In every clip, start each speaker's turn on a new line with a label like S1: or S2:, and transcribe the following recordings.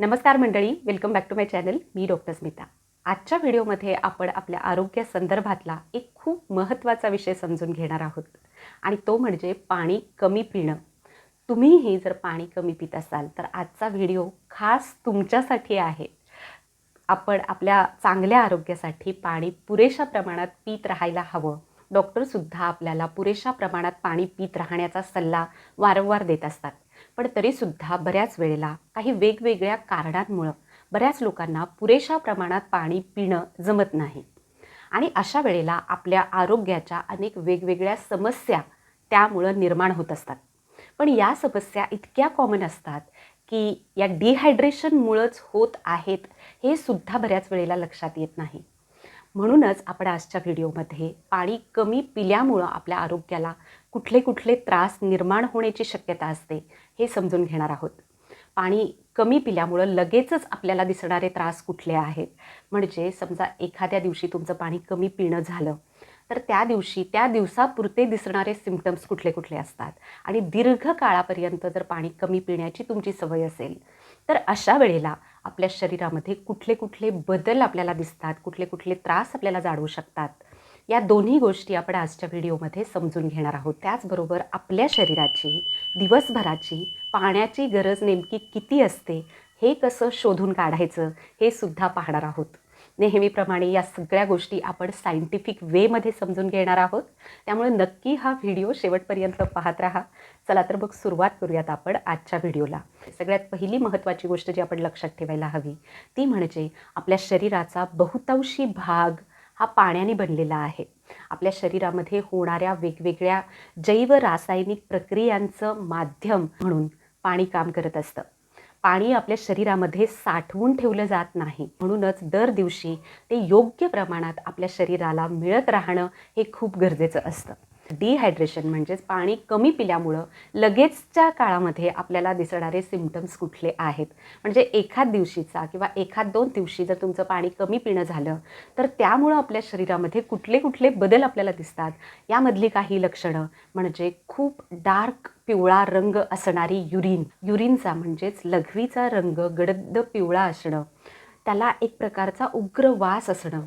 S1: नमस्कार मंडळी welcome back to my channel me doctor Smita. आजच्या व्हिडिओमध्ये आपण आपल्या आरोग्यासंदर्भातला एक खूप महत्त्वाचा विषय समजून घेणार आहोत. आणि तो म्हणजे पाणी कमी पिणं. तुम्हीही जर पाणी कमी पित असाल तर आजचा व्हिडिओ खास तुमच्यासाठी आहे. आपण आपल्या चांगल्या आरोग्यासाठी पाणी पुरेशा प्रमाणात पित राहायला हवं. डॉक्टरसुद्धा आपल्याला पुरेशा प्रमाणात पाणी पित राहण्याचा सल्ला वारंवार देत असतात. पण तरीसुद्धा बऱ्याच वेळेला काही वेगवेगळ्या कारणांमुळं बऱ्याच लोकांना पुरेशा प्रमाणात पाणी पिणं जमत नाही. आणि अशा वेळेला आपल्या आरोग्याच्या अनेक वेगवेगळ्या समस्या त्यामुळं निर्माण होत असतात. पण या समस्या इतक्या कॉमन असतात की या डिहायड्रेशनमुळंच होत आहेत हे सुद्धा बऱ्याच वेळेला लक्षात येत नाही. म्हणूनच आपण आजच्या व्हिडिओमध्ये पाणी कमी पिल्यामुळं आपल्या आरोग्याला कुठले कुठले त्रास निर्माण होण्याची शक्यता असते हे समजून घेणार आहोत. पाणी कमी पिल्यामुळं लगेचच आपल्याला दिसणारे त्रास कुठले आहेत? म्हणजे समजा एखाद्या दिवशी तुमचं पाणी कमी पिणं झालं तर त्या दिवशी त्या दिवसापुरते दिसणारे सिमटम्स कुठले कुठले असतात? आणि दीर्घ काळापर्यंत जर पाणी कमी पिण्याची तुमची सवय असेल तर अशा वेळेला आपल्या शरीरामध्ये कुठले कुठले बदल आपल्याला दिसतात? कुठले कुठले त्रास आपल्याला जाणवू शकतात? या दोन्ही गोष्टी आपण आजच्या व्हिडिओमध्ये समजून घेणार आहोत. त्याचबरोबर आपल्या शरीराची दिवसभराची पाण्याची गरज नेमकी किती असते? हे कसं शोधून काढायचं? हे सुद्धा पाहणार आहोत. नेहमीप्रमाणे या सगळ्या गोष्टी आपण सायंटिफिक वेमध्ये समजून घेणार आहोत. त्यामुळे नक्की हा व्हिडिओ शेवटपर्यंत पाहत राहा. चला तर मग सुरुवात करूयात आपण आजच्या व्हिडिओला सगळ्यात पहिली महत्त्वाची गोष्ट जी आपण लक्षात ठेवायला हवी ती म्हणजे आपल्या शरीराचा बहुतांशी भाग हा पाण्याने बनलेला आहे. आपल्या शरीरामध्ये होणाऱ्या वेगवेगळ्या जैव रासायनिक प्रक्रियांचं माध्यम म्हणून पाणी काम करत असतं. पाणी आपल्या शरीरामध्ये साठवून ठेवलं जात नाही. म्हणूनच दर दिवशी ते योग्य प्रमाणात आपल्या शरीराला मिळत राहणं हे खूप गरजेचं असतं. डिहायड्रेशन म्हणजेच पाणी कमी पिल्यामुळं लगेचच्या काळामध्ये आपल्याला दिसणारे सिमटम्स कुठले आहेत? म्हणजे एखाद दिवशीचा किंवा एखाद दोन दिवशी जर तुमचं पाणी कमी पिणं झालं तर त्यामुळं आपल्या शरीरामध्ये कुठले कुठले बदल आपल्याला दिसतात? यामधली काही लक्षणं म्हणजे खूप डार्क पिवळा रंग असणारी युरिन युरिनचा म्हणजेच लघवीचा रंग गडद पिवळा असणं. त्याला एक प्रकारचा उग्र वास असणं.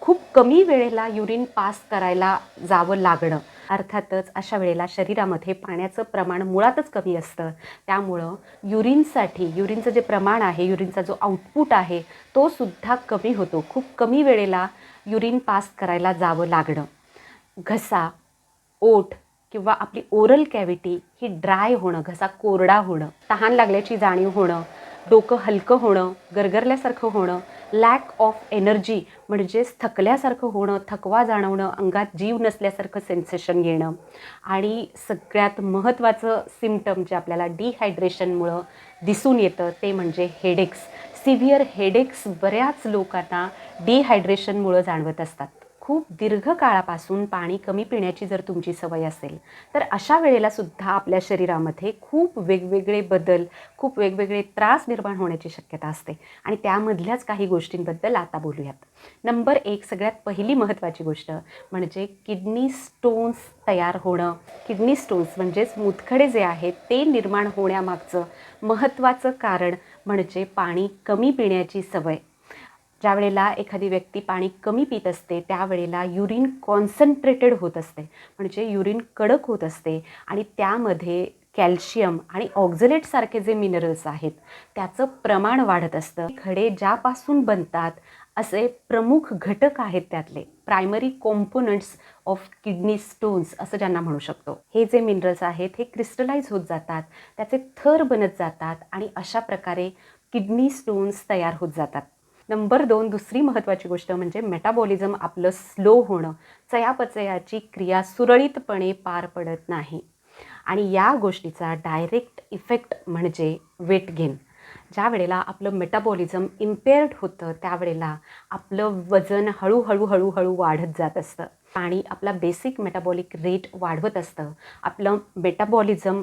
S1: खूप कमी वेळेला युरिन पास करायला जावं लागणं. अर्थातच अशा वेळेला शरीरामध्ये पाण्याचं प्रमाण मुळातच कमी असतं. त्यामुळं युरिनसाठी युरिनचं जे प्रमाण आहे युरिनचा जो आउटपुट आहे तो सुद्धा कमी होतो. खूप कमी वेळेला युरिन पास करायला जावं लागणं. घसा ओठ किंवा आपली ओरल कॅव्हिटी ही ड्राय होणं घसा कोरडा होणं तहान लागल्याची जाणीव होणं डोकं हलकं होणं गरगरल्यासारखं होणं लॅक ऑफ एनर्जी म्हणजेच थकल्यासारखं होणं थकवा जाणवणं अंगात जीव नसल्यासारखं सेन्सेशन येणं आणि सगळ्यात महत्त्वाचं सिमटम जे आपल्याला डिहायड्रेशनमुळं दिसून येतं ते म्हणजे हेडेक्स सिव्हिअर हेडेक्स बऱ्याच लोकांना डिहायड्रेशनमुळं जाणवत असतात. खूप दीर्घ काळापासून पाणी कमी पिण्याची जर तुमची सवय असेल तर अशा वेळेला सुद्धा आपल्या शरीरामध्ये खूप वेगवेगळे बदल खूप वेगवेगळे त्रास निर्माण होण्याची शक्यता असते. आणि त्यामधल्याच काही गोष्टींबद्दल आता बोलूयात. नंबर एक सगळ्यात पहिली महत्त्वाची गोष्ट म्हणजे किडनी स्टोन्स तयार होणं. किडनी स्टोन्स म्हणजेच मुतखडे जे आहेत ते निर्माण होण्यामागचं महत्त्वाचं कारण म्हणजे पाणी कमी पिण्याची सवय. ज्या वेळेला एखादी व्यक्ती पाणी कमी पित असते त्यावेळेला युरिन कॉन्सन्ट्रेटेड होत असते. म्हणजे युरिन कडक होत असते आणि त्यामध्ये कॅल्शियम आणि ऑक्झलेटसारखे जे मिनरल्स आहेत त्याचं प्रमाण वाढत असतं. खडे ज्यापासून बनतात असे प्रमुख घटक आहेत त्यातले. Primary components of kidney stones असं ज्यांना म्हणू शकतो. हे जे मिनरल्स आहेत हे क्रिस्टलाइज होत जातात त्याचे थर बनत जातात आणि अशा प्रकारे किडनी स्टोन्स तयार होत जातात. नंबर दोन दुसरी महत्त्वाची गोष्ट म्हणजे मेटाबॉलिझम आपलं स्लो होणं. चयापचयाची क्रिया सुरळीतपणे पार पडत नाही. आणि या गोष्टीचा डायरेक्ट इफेक्ट म्हणजे वेट गेन ज्या वेळेला आपलं मेटाबॉलिझम इम्पेअर्ड होतं त्यावेळेला आपलं वजन हळूहळू हळूहळू वाढत जात असतं. आणि आपला बेसिक मेटाबॉलिक रेट वाढवत असतं. आपलं मेटाबॉलिझम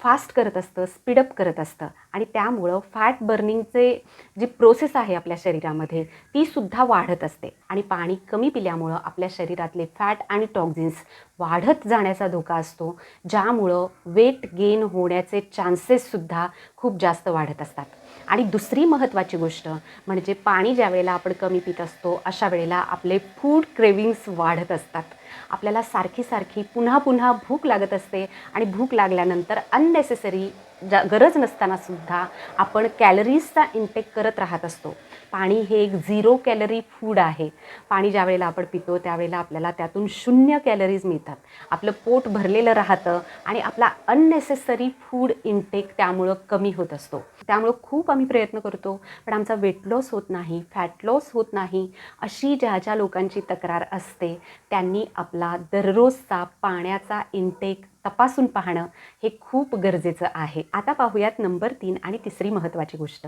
S1: फास्ट करत असतं स्पीडअप करत असतं. आणि त्यामुळं फॅट बर्निंगचे जी प्रोसेस आहे आपल्या शरीरामध्ये ती सुद्धा वाढत असते. आणि पाणी कमी पिल्यामुळं आपल्या शरीरातले फॅट आणि टॉक्झिन्स वाढत जाण्याचा धोका असतो ज्यामुळं वेट गेन होण्याचे चान्सेससुद्धा खूप जास्त वाढत असतात. आणि दुसरी महत्त्वाची गोष्ट म्हणजे पाणी ज्या वेळेला आपण कमी पित असतो अशा वेळेला आपले फूड क्रेविंग्स वाढत असतात. आपल्याला सारखी सारखी पुन्हा पुन्हा भूक लागत असते आणि भूक लागल्यानंतर अननेसेसरी ज गरज नसतानासुद्धा आपण कॅलरीजचा इंटेक करत राहत असतो. पाणी हे एक झिरो कॅलरी फूड आहे. पाणी ज्या वेळेला आपण पितो त्यावेळेला आपल्याला त्यातून शून्य कॅलरीज मिळतात. आपलं पोट भरलेलं राहतं आणि आपला अननेसेसरी फूड इनटेक त्यामुळं कमी होत असतो. त्यामुळं खूप आम्ही प्रयत्न करतो पण आमचा वेट लॉस होत नाही फॅट लॉस होत नाही अशी ज्या ज्या लोकांची तक्रार असते त्यांनी आपला दररोजचा पाण्याचा इनटेक तपासून पाहणं हे खूप गरजेचं आहे. आता पाहूयात नंबर तीन आणि तिसरी महत्त्वाची गोष्ट.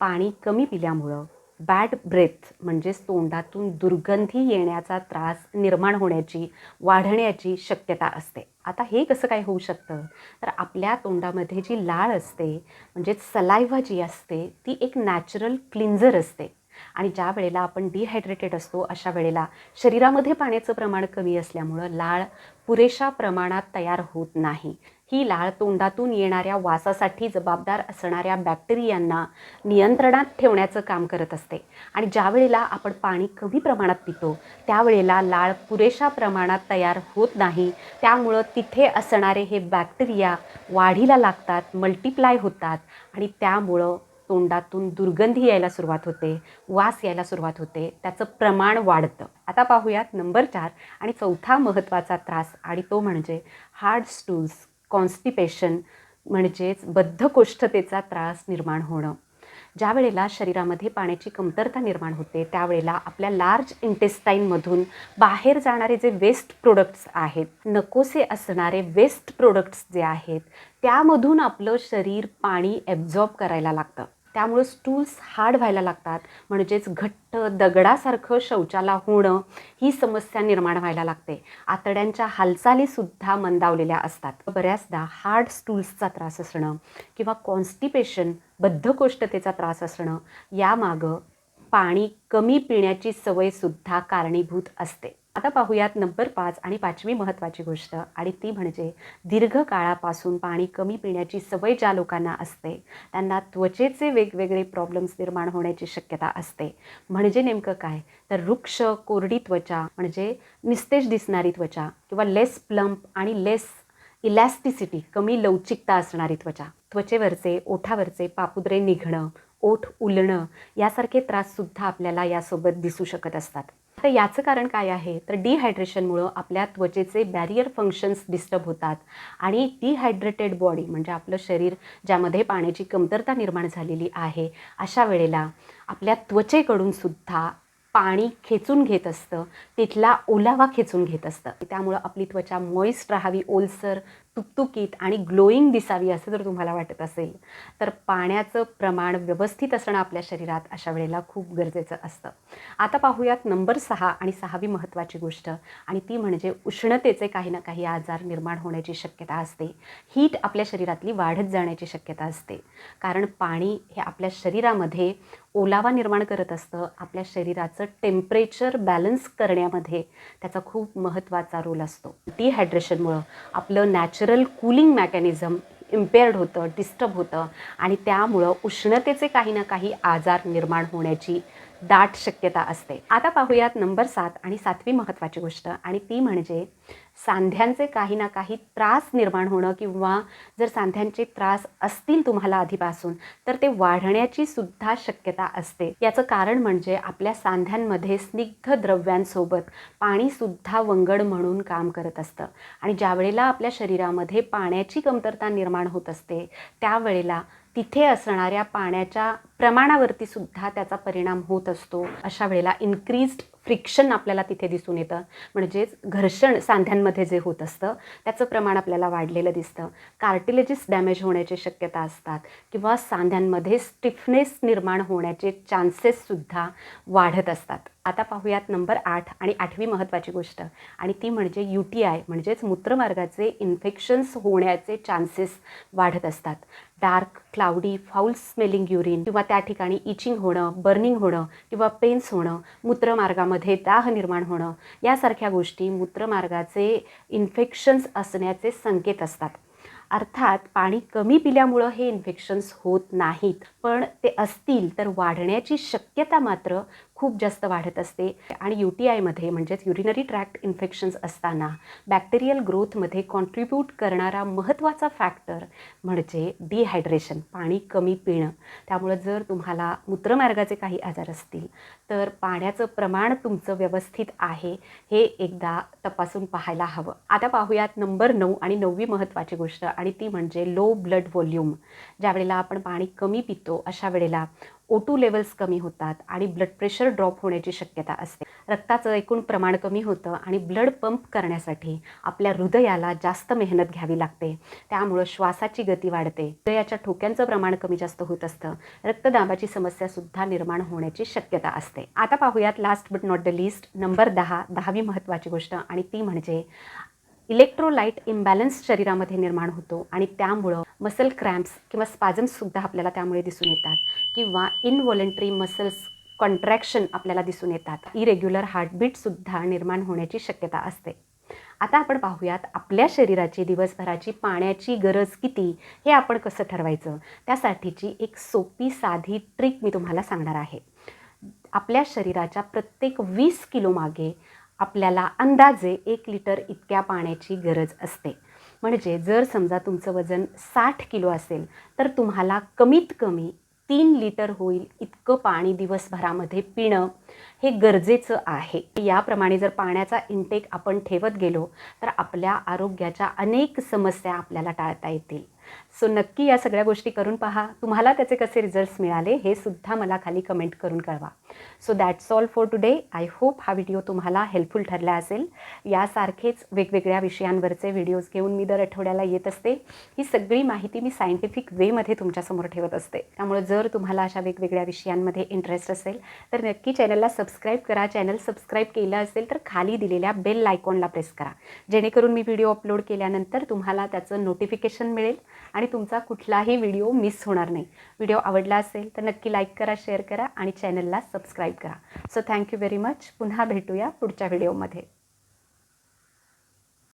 S1: पाणी कमी पिल्यामुळं बॅड ब्रेथ म्हणजेच तोंडातून दुर्गंधी येण्याचा त्रास निर्माण होण्याची वाढण्याची शक्यता असते. आता हे कसं काय होऊ शकतं? तर आपल्या तोंडामध्ये जी लाळ असते म्हणजेच सलायवा जी असते ती एक नॅचरल क्लिन्झर असते. आणि ज्या वेळेला आपण डिहायड्रेटेड असतो अशा वेळेला शरीरामध्ये पाण्याचं प्रमाण कमी असल्यामुळं लाळ पुरेशा प्रमाणात तयार होत नाही. ही लाळ तोंडातून येणाऱ्या वासासाठी जबाबदार असणाऱ्या बॅक्टेरियांना नियंत्रणात ठेवण्याचं काम करत असते. आणि ज्या वेळेला आपण पाणी कमी प्रमाणात पितो त्यावेळेला लाळ पुरेशा प्रमाणात तयार होत नाही. त्यामुळं तिथे असणारे हे बॅक्टेरिया वाढीला लागतात मल्टिप्लाय होतात आणि त्यामुळं तोंडातून दुर्गंधी यायला सुरुवात होते वास यायला सुरुवात होते त्याचं प्रमाण वाढतं. आता पाहूयात नंबर चार आणि चौथा महत्त्वाचा त्रास आणि तो म्हणजे हार्ड स्टूल्स कॉन्स्टिपेशन म्हणजेच बद्धकोष्ठतेचा त्रास निर्माण होणं. ज्या वेळेला शरीरामध्ये पाण्याची कमतरता निर्माण होते त्यावेळेला आपल्या लार्ज इंटेस्टाईनमधून बाहेर जाणारे जे वेस्ट प्रोडक्ट्स आहेत नकोसे असणारे वेस्ट प्रोडक्ट्स जे आहेत त्यामधून आपलं शरीर पाणी ॲब्झॉर्ब करायला लागतं. त्यामुळं स्टूल्स हार्ड व्हायला लागतात. म्हणजेच घट्ट दगडासारखं शौचाला होणं ही समस्या निर्माण व्हायला लागते. आतड्यांच्या हालचालीसुद्धा मंदावलेल्या असतात. बऱ्याचदा हार्ड स्टूल्सचा त्रास असणं किंवा कॉन्स्टिपेशन बद्धकोष्ठतेचा त्रास असणं यामागं पाणी कमी पिण्याची सवयसुद्धा कारणीभूत असते. आता पाहूयात नंबर पाच आणि पाचवी महत्त्वाची गोष्ट. आणि ती म्हणजे दीर्घकाळापासून पाणी कमी पिण्याची सवय ज्या लोकांना असते त्यांना त्वचेचे वेगवेगळे प्रॉब्लेम्स निर्माण होण्याची शक्यता असते. म्हणजे नेमकं काय? तर वृक्ष कोरडी त्वचा म्हणजे निस्तेज दिसणारी त्वचा किंवा लेस प्लम्प आणि लेस इलॅस्टिसिटी कमी लवचिकता असणारी त्वचा. त्वचेवरचे ओठावरचे पापुद्रे निघणं ओठ उलणं यासारखे त्राससुद्धा आपल्याला यासोबत दिसू शकत असतात. आता याचं कारण काय आहे? तर डिहायड्रेशनमुळं आपल्या त्वचेचे बॅरियर फंक्शन्स डिस्टर्ब होतात आणि डिहायड्रेटेड बॉडी म्हणजे आपलं शरीर ज्यामध्ये पाण्याची कमतरता निर्माण झालेली आहे अशा वेळेला आपल्या त्वचेकडून सुद्धा पाणी खेचून घेत असतं तिथला ओलावा खेचून घेत असतं. त्यामुळं आपली त्वचा मॉइस्ट राहावी ओलसर तुकतुकीत आणि ग्लोईंग दिसावी असं जर तुम्हाला वाटत असेल तर पाण्याचं प्रमाण व्यवस्थित असणं आपल्या शरीरात अशा वेळेला खूप गरजेचं असतं. आता पाहूयात नंबर सहा आणि सहावी महत्त्वाची गोष्ट आणि ती म्हणजे उष्णतेचे काही ना काही आजार निर्माण होण्याची शक्यता असते. हीट आपल्या शरीरातली वाढत जाण्याची शक्यता असते. कारण पाणी हे आपल्या शरीरामध्ये ओलावा निर्माण करत असतं. आपल्या शरीराचं टेम्परेचर बॅलन्स करण्यामध्ये त्याचा खूप महत्त्वाचा रोल असतो. डिहायड्रेशनमुळं आपलं नॅचरल कूलिंग मॅकॅनिझम इम्पेअर्ड होतं डिस्टर्ब होतं. आणि त्यामुळं उष्णतेचे काही ना काही आजार निर्माण होण्याची दाट शक्यता असते. आता पाहूयात नंबर सात आणि सातवी महत्त्वाची गोष्ट आणि ती म्हणजे सांध्यांचे काही ना काही त्रास निर्माण होणं किंवा जर सांध्यांचे त्रास असतील तुम्हाला आधीपासून तर ते वाढण्याची सुद्धा शक्यता असते. याचं कारण म्हणजे आपल्या सांध्यांमध्ये स्निग्ध द्रव्यांसोबत पाणीसुद्धा वंगड म्हणून काम करत असतं. आणि ज्या वेळेला आपल्या शरीरामध्ये पाण्याची कमतरता निर्माण होत असते त्यावेळेला तिथे असणाऱ्या पाण्याच्या प्रमाणावरती सुद्धा त्याचा परिणाम होत असतो. अशा वेळेला इन्क्रीज्ड फ्रिक्शन आपल्याला तिथे दिसून येतं. म्हणजेच घर्षण सांध्यांमध्ये जे होत असतं त्याचं प्रमाण आपल्याला वाढलेलं दिसतं. कार्टिलेजेस डॅमेज होण्याची शक्यता असतात किंवा सांध्यांमध्ये स्टिफनेस निर्माण होण्याचे चान्सेससुद्धा वाढत असतात. आता पाहूयात नंबर आठ आणि आठवी महत्त्वाची गोष्ट. आणि ती म्हणजे यू टी आय म्हणजेच मूत्रमार्गाचे इन्फेक्शन्स होण्याचे चान्सेस वाढत असतात. Dark cloudy foul smelling urine किंवा त्या ठिकाणी इचिंग होणं बर्निंग होणं किंवा पेन्स होणं मूत्रमार्गामध्ये दाह निर्माण होणं यासारख्या गोष्टी मूत्रमार्गाचे इन्फेक्शन्स असण्याचे संकेत असतात. अर्थात पाणी कमी पिल्यामुळं हे इन्फेक्शन्स होत नाहीत पण ते असतील तर वाढण्याची शक्यता मात्र खूप जास्त वाढत असते. आणि यू टी आयमध्ये म्हणजेच युरिनरी ट्रॅक्ट इन्फेक्शन्स असताना बॅक्टेरियल ग्रोथमध्ये कॉन्ट्रीब्यूट करणारा महत्त्वाचा फॅक्टर म्हणजे डिहायड्रेशन पाणी कमी पिणं. त्यामुळं जर तुम्हाला मूत्रमार्गाचे काही आजार असतील तर पाण्याचं प्रमाण तुमचं व्यवस्थित आहे हे एकदा तपासून पाहायला हवं. आता पाहूयात नंबर नऊ आणि नववी महत्त्वाची गोष्ट आणि ती म्हणजे लो ब्लड व्हॉल्यूम ज्या वेळेला आपण पाणी कमी पितो अशा वेळेला ओ टू लेवल्स कमी होतात आणि ब्लड प्रेशर ड्रॉप होण्याची शक्यता असते. रक्ताचं एकूण प्रमाण कमी होतं आणि ब्लड पंप करण्यासाठी आपल्या हृदयाला जास्त मेहनत घ्यावी लागते. त्यामुळं श्वासाची गती वाढते. हृदयाच्या ठोक्यांचं प्रमाण कमी जास्त होत असतं. रक्तदाबाची समस्यासुद्धा निर्माण होण्याची शक्यता असते. आता पाहूयात last but not the least number दहा दहावी महत्त्वाची गोष्ट आणि ती म्हणजे इलेक्ट्रोलाइट इम्बॅलन्स शरीरामध्ये निर्माण होतो आणि त्यामुळं मसल क्रॅम्प्स किंवा स्पाजम्ससुद्धा आपल्याला त्यामुळे दिसून येतात किंवा इनव्हॉलेंटरी मसल्स कॉन्ट्रॅक्शन आपल्याला दिसून येतात. इरेग्युलर हार्टबीटसुद्धा निर्माण होण्याची शक्यता असते. आता आपण पाहूयात आपल्या शरीराची दिवसभराची पाण्याची गरज किती हे आपण कसं ठरवायचं? त्यासाठीची एक सोपी साधी ट्रिक मी तुम्हाला सांगणार आहे. आपल्या शरीराच्या प्रत्येक वीस किलोमागे आपल्याला अंदाजे एक लिटर इतक्या पाण्याची गरज असते. म्हणजे जर समजा तुमचं वजन साठ किलो असेल तर तुम्हाला कमीत कमी तीन लिटर होईल इतकं पाणी दिवसभरामध्ये पिणं हे गरजेचं आहे. याप्रमाणे जर पाण्याचा इंटेक आपण ठेवत गेलो तर आपल्या आरोग्याच्या अनेक समस्या आपल्याला टाळता येतील. सो नक्की या सगळ्या गोष्टी करून पहा. तुम्हाला त्याचे कसे रिझल्ट्स मिळाले हे सुद्धा मला खाली कमेंट करून कळवा. So that's all for today I hope हा व्हिडिओ तुम्हाला हेल्पफुल ठरला असेल. यासारखेच वेगवेगळ्या विषयांवरचे व्हिडिओज घेऊन मी दर आठवड्याला येत असते. ही सगळी माहिती मी सायंटिफिक वेमध्ये तुमच्यासमोर ठेवत असते. त्यामुळे जर तुम्हाला अशा वेगवेगळ्या विषयांमध्ये इंटरेस्ट असेल तर नक्की चॅनलला सबस्क्राईब करा. चॅनल सबस्क्राईब केलं असेल तर खाली दिलेल्या बेल आयकॉनला प्रेस करा. जेणेकरून मी व्हिडिओ अपलोड केल्यानंतर तुम्हाला त्याचं नोटिफिकेशन मिळेल. आणि तुमचा कुठलाही व्हिडिओ मिस होणार नाही. व्हिडिओ आवडला असेल तर नक्की लाईक करा शेअर करा आणि चॅनलला सबस्क्राईब करा. सो थँक्यू व्हेरी मच पुन्हा भेटूया पुढच्या व्हिडिओमध्ये.